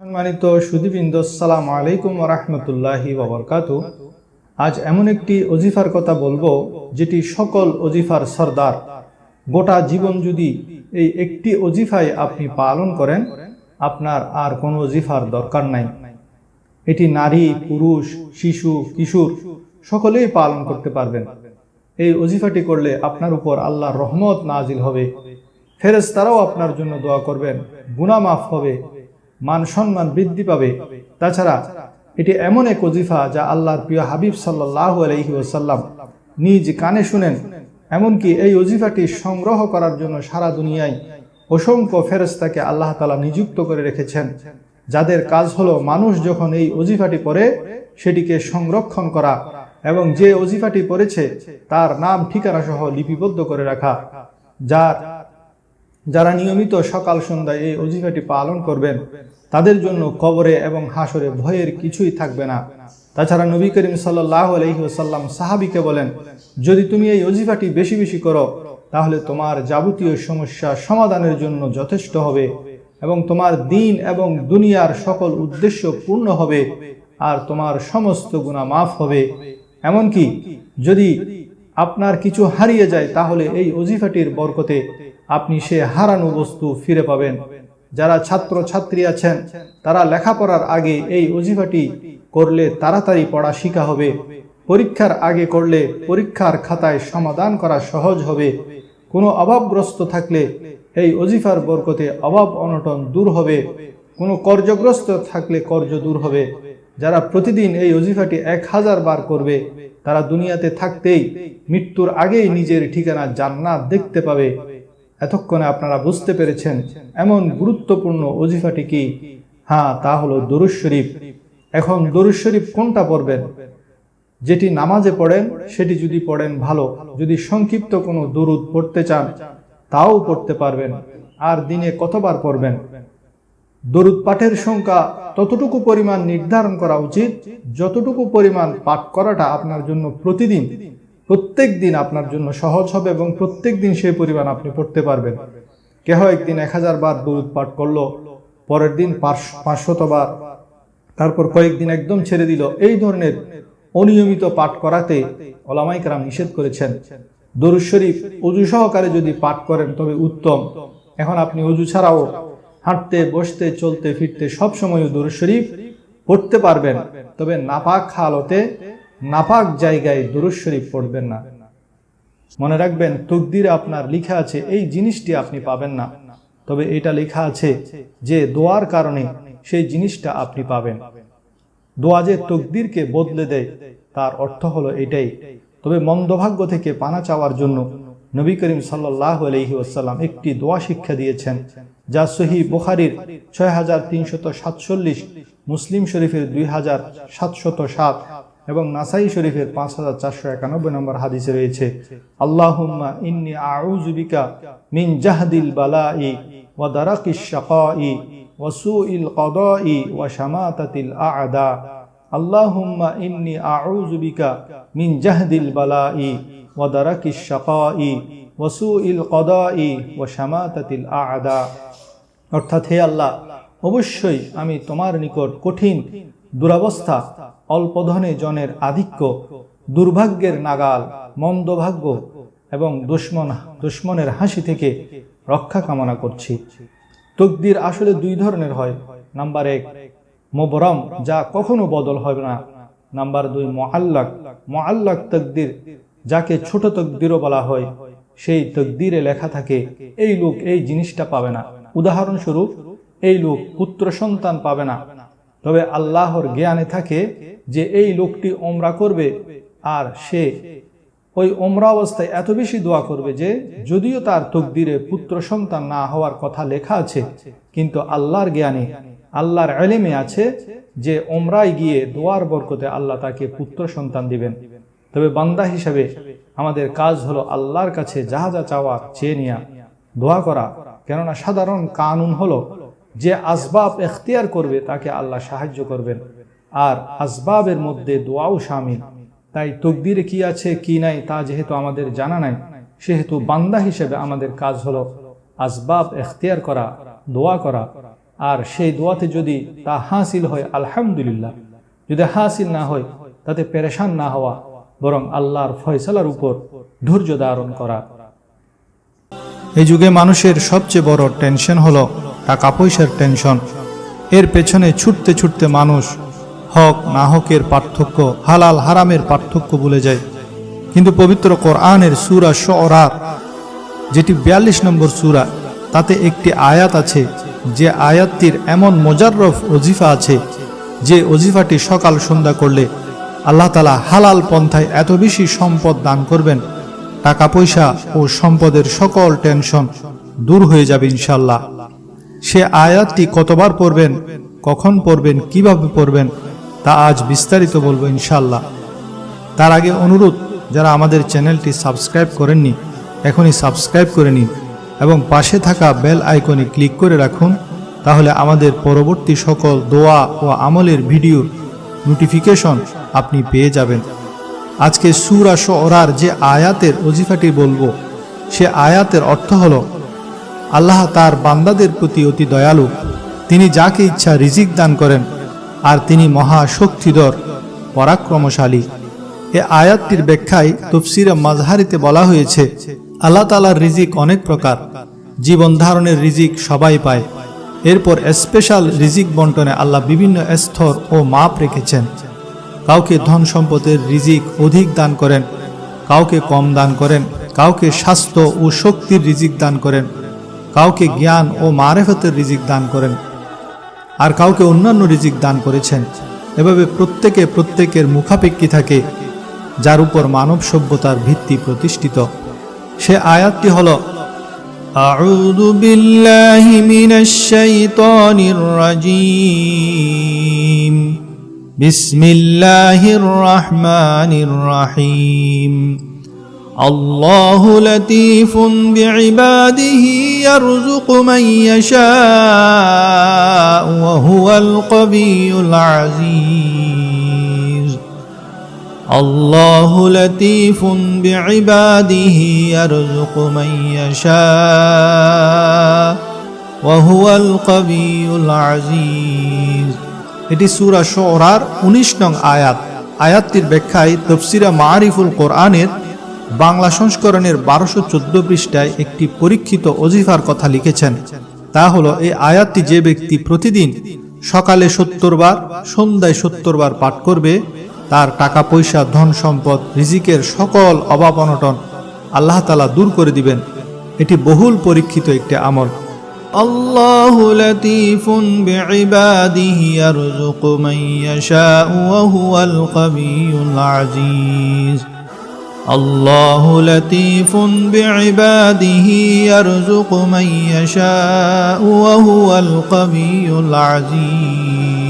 সম্মানিত সুদীবৃন্দ সালাম আলাইকুম রহমতুল্লাহি বাবরকাত আজ এমন একটি অজিফার কথা বলব, যেটি সকল অজিফার সর্দার, গোটা জীবন যদি এই একটি অজিফায় আপনি পালন করেন, আপনার আর কোনো অজিফার দরকার নাই। এটি নারী, পুরুষ, শিশু, কিশোর, সকলেই পালন করতে পারবেন। এই অজিফাটি করলে আপনার উপর আল্লাহর রহমত নাজিল হবে। ফেরেজ তারাও আপনার জন্য দোয়া করবেন, গুনাহ মাফ হবে মান সম্মান বৃদ্ধি পাবে। তাছাড়া এটি এমন এক অজিফা যা আল্লাহর প্রিয় হাবিব সাল্লাহ আলহি ওসাল্লাম নিজ কানে শুনেন। এমনকি এই অজিফাটি সংগ্রহ করার জন্য সারা দুনিয়ায় অসংখ্য ফেরেস্তাকে আল্লাহ তালা নিযুক্ত করে রেখেছেন। যাদের কাজ হলো মানুষ যখন এই অজিফাটি পড়ে, সেটিকে সংরক্ষণ করা এবং যে অজিফাটি পড়েছে, তার নাম ঠিকানা সহ লিপিবদ্ধ করে রাখা। যার যারা নিয়মিত সকাল সন্ধ্যায় এই অজিফাটি পালন করবেন, তাদের জন্য কবরে এবং হাসরে ভয়ের কিছুই থাকবে না। তাছাড়া নবী করিম সাল্লাহ আলহিহাসাল্লাম সাহাবিকে বলেন, যদি তুমি এই অজিফাটি বেশি বেশি করো, তাহলে তোমার যাবতীয় সমস্যা সমাধানের জন্য যথেষ্ট হবে এবং তোমার দিন এবং দুনিয়ার সকল উদ্দেশ্য পূর্ণ হবে আর তোমার সমস্ত গুণা মাফ হবে। এমনকি যদি আপনার কিছু হারিয়ে যায়, তাহলে এই অজিফাটির বরকতে আপনি সে হারানো বস্তু ফিরে পাবেন। যারা ছাত্র ছাত্রী আছেন, তারা লেখাপড়ার আগে এই অজিফাটি করলে তাড়াতাড়ি পড়া শিখা হবে। পরীক্ষার আগে করলে পরীক্ষার খাতায় সমাধান করা সহজ হবে। কোনো অভাবগ্রস্ত থাকলে এই অজিফার বরকতে অভাব অনটন দূর হবে। কোনো কর্যগ্রস্ত থাকলে কর্য দূর হবে। যারা প্রতিদিন এই অজিফাটি এক হাজার বার করবে, তারা দুনিয়াতে থাকতেই মৃত্যুর আগেই নিজের ঠিকানা জান্নাত দেখতে পাবে। এতক্ষণে আপনারা বুঝতে পেরেছেন এমন গুরুত্বপূর্ণ অজিফাটি কি? হ্যাঁ তা হলো দরুজ শরীফ। এখন দরুজ শরীফ কোনটা পড়বেন? যেটি নামাজে পড়েন, সেটি যদি পড়েন ভালো। যদি সংক্ষিপ্ত কোনো দরুদ পড়তে চান, তাও পড়তে পারবেন। আর দিনে কতবার পড়বেন? দরুদ পাঠের সংখ্যা ততটুকু পরিমাণ নির্ধারণ করা উচিত, যতটুকু পরিমাণ পাঠ করাটা আপনার জন্য প্রতিদিন প্রত্যেক দিন আপনার জন্য সহজ হবে এবং প্রত্যেক দিন সেই পরিমাণ আপনি পড়তে পারবেন। কেহ একদিন এক হাজার বার দরুদ পাঠ করল, পরের দিন পাঁচশত বার, তারপর কয়েকদিন একদম ছেড়ে দিল। এই ধরনের অনিয়মিত পাঠ করাতে ওলামাই কারাম নিষেধ করেছেন। দরুদ শরীফ অজু সহকারে যদি পাঠ করেন তবে উত্তম। এখন আপনি অজু ছাড়াও হাঁটতে, বসতে, চলতে, ফিরতে সব সময় দরুদ শরীফ পড়তে পারবেন। তবে নাপাক হালতে নাপাক জায়গায় দুরুজ শরীফ পড়বেন না। মনে রাখবেন, তকদিরে আপনার লিখা আছে, এই জিনিসটি আপনি পাবেন না। তবে এটা লেখা আছে যে, দোয়ার কারণে সেই জিনিসটা আপনি পাবেন। দোয়া যে তকদিরকে বদলে দেয়, তার অর্থ হলো এটাই। তবে মন্দভাগ্য থেকে পানা চাওয়ার জন্য নবী করিম সাল্লাহ আলহি ওসাল্লাম একটি দোয়া শিক্ষা দিয়েছেন, যা সহি বুখারির ছয় হাজার তিনশত সাতচল্লিশ, মুসলিম শরীফের দুই হাজার সাতশত সাত। এবং নাসাই শরীফের পাঁচ হাজার চারশো একানব্বই নম্বর হাদিসে রয়েছে, আল্লাহুম্মা ইন্নি আউজুবিকা মিন জাহদিল বালাই ওয়া দারাকিস শাকাই ওয়া সুইল কদাই ওয়া শামাতাতিল আ'দা। আল্লাহুম্মা ইন্নি আউজুবিকা মিন জাহদিল বালাই ওয়া দারাকিস শাকাই ওয়া সুইল কদাই ওয়া শামাতাতিল আ'দা। অর্থাৎ হে আল্লাহ, অবশ্যই আমি তোমার নিকট কঠিন দুরাবস্থা, অল্প ধনে জনের আধিক্য, দুর্ভাগ্যের নাগাল মন্দভাগ্য এবং দুশ্মন, দুশ্মনের হাসি থেকে রক্ষা কামনা করছি। তকদির আসলে দুই ধরনের হয়। নাম্বার এক মোবরম যা কখনো বদল হবে না। নাম্বার দুই মোয়াল্লাক মোয়াল্লাক তকদির, যাকে ছোট তকদিরও বলা হয়, সেই তকদিরে লেখা থাকে, এই লোক এই জিনিসটা পাবে না। উদাহরণস্বরূপ, এই লোক পুত্র সন্তান পাবে না। তবে আল্লাহর জ্ঞানে থাকে যে এই লোকটি ওমরা করবে আর সে ওই ওমরা অবস্থায় এত বেশি দোয়া করবে যে যদিও তার তকদিরে পুত্র সন্তান না হওয়ার কথা লেখা আছে, কিন্তু আল্লাহর জ্ঞানে, আল্লাহর এলেমে আছে যে ওমরায় গিয়ে দোয়ার বরকতে আল্লাহ তাকে পুত্র সন্তান দিবেন। তবে বান্দা হিসাবে আমাদের কাজ হলো আল্লাহর কাছে যাহা যা চাওয়ার চেয়ে নেওয়া দোয়া করা। কেননা সাধারণ কানুন হলো যে আসবাব এখতিয়ার করবে, তাকে আল্লাহ সাহায্য করবেন। আর আসবাবের মধ্যে দোয়াও সামিল। তাই তকদিরে কি আছে, কি নাই, তা যেহেতু আমাদের জানা নাই, সেহেতু বান্দা হিসেবে আমাদের কাজ হলো আসবাব এখতিয়ার করা, দোয়া করা। আর সেই দোয়াতে যদি তা হাসিল হয়, আলহামদুলিল্লাহ। যদি হাসিল না হয়, তাতে পেরেশান না হওয়া, বরং আল্লাহর ফয়সালার উপর ধৈর্য ধারণ করা। এই যুগে মানুষের সবচেয়ে বড় টেনশন হলো টাকা পয়সার টেনশন। এর পেছনে ছুটতে ছুটতে মানুষ হক, না হকের পার্থক্য, হালাল, হারামের পার্থক্য ভুলে যায়। কিন্তু পবিত্র কোরআনের সুরা শরার, যেটি বিয়াল্লিশ নম্বর সুরা, তাতে একটি আয়াত আছে। যে আয়াতটির এমন মোজাররফ অজিফা আছে, যে অজিফাটি সকাল সন্ধ্যা করলে আল্লাহ তালা হালাল পন্থায় এত বেশি সম্পদ দান করবেন, টাকা পয়সা ও সম্পদের সকল টেনশন দূর হয়ে যাবে ইনশাল্লাহ সে আয়াতটি কতবার পড়বেন, কখন পড়বেন, কীভাবে পড়বেন, তা আজ বিস্তারিত বলব ইনশাল্লাহ তার আগে অনুরোধ, যারা আমাদের চ্যানেলটি সাবস্ক্রাইব করেননি, এখনই সাবস্ক্রাইব করে নিন এবং পাশে থাকা বেল আইকনে ক্লিক করে রাখুন, তাহলে আমাদের পরবর্তী সকল দোয়া ও আমলের ভিডিও নোটিফিকেশন আপনি পেয়ে যাবেন। আজকে সুরা ওরার যে আয়াতের অজিফাটি বলব, সে আয়াতের অর্থ হলো আল্লাহ তার বান্দাদের প্রতি অতি দয়ালু। তিনি যাকে ইচ্ছা রিজিক দান করেন, আর তিনি মহা শক্তিধর পরাক্রমশালী। এ আয়াতটির ব্যাখ্যায় তফসিরা মাঝহারিতে বলা হয়েছে, আল্লাহ তালার রিজিক অনেক প্রকার। জীবন ধারণের রিজিক সবাই পায়। এরপর স্পেশাল রিজিক বন্টনে আল্লাহ বিভিন্ন স্তর ও মাপ রেখেছেন। কাউকে ধন সম্পদের রিজিক অধিক দান করেন, কাউকে কম দান করেন, কাউকে স্বাস্থ্য ও শক্তির রিজিক দান করেন। কাউকে জ্ঞান ও মারেফতের রিজিক দান করেন আর কাউকে অন্যান্য রিজিক দান করেছেন এভাবে প্রত্যেকে প্রত্যেকের মুখাপেক্ষী থাকে যার উপর মানব সভ্যতার ভিত্তি প্রতিষ্ঠিত সে আয়াতটি হল أعوذ بالله من الشيطان الرجيم بسم الله الرحمن الرحيم الله لطيف بعباده يرزق من يشاء وهو القوي العزيز الله لطيف بعباده يرزق من يشاء وهو القوي العزيز এটি সূরা শুরার 19 নং আয়াত আয়াতটির ব্যাখ্যায় তফসিরা মারিফুল কোরআনের বাংলা সংস্করণের বারোশো চোদ্দ পৃষ্ঠায় একটি পরীক্ষিত অজিফার কথা লিখেছেন। তা হলো, এই আয়াতটি যে ব্যক্তি প্রতিদিন সকালে সত্তর বার, সন্ধ্যায় সত্তর বার পাঠ করবে, তার টাকা, পয়সা, ধন সম্পদ, রিজিকের সকল অভাব অনটন আল্লাহ তালা দূর করে দিবেন। এটি বহুল পরীক্ষিত একটি আমল। আল্লাহ الله لطيف بعباده يرزق من يشاء وهو القوي العزيز.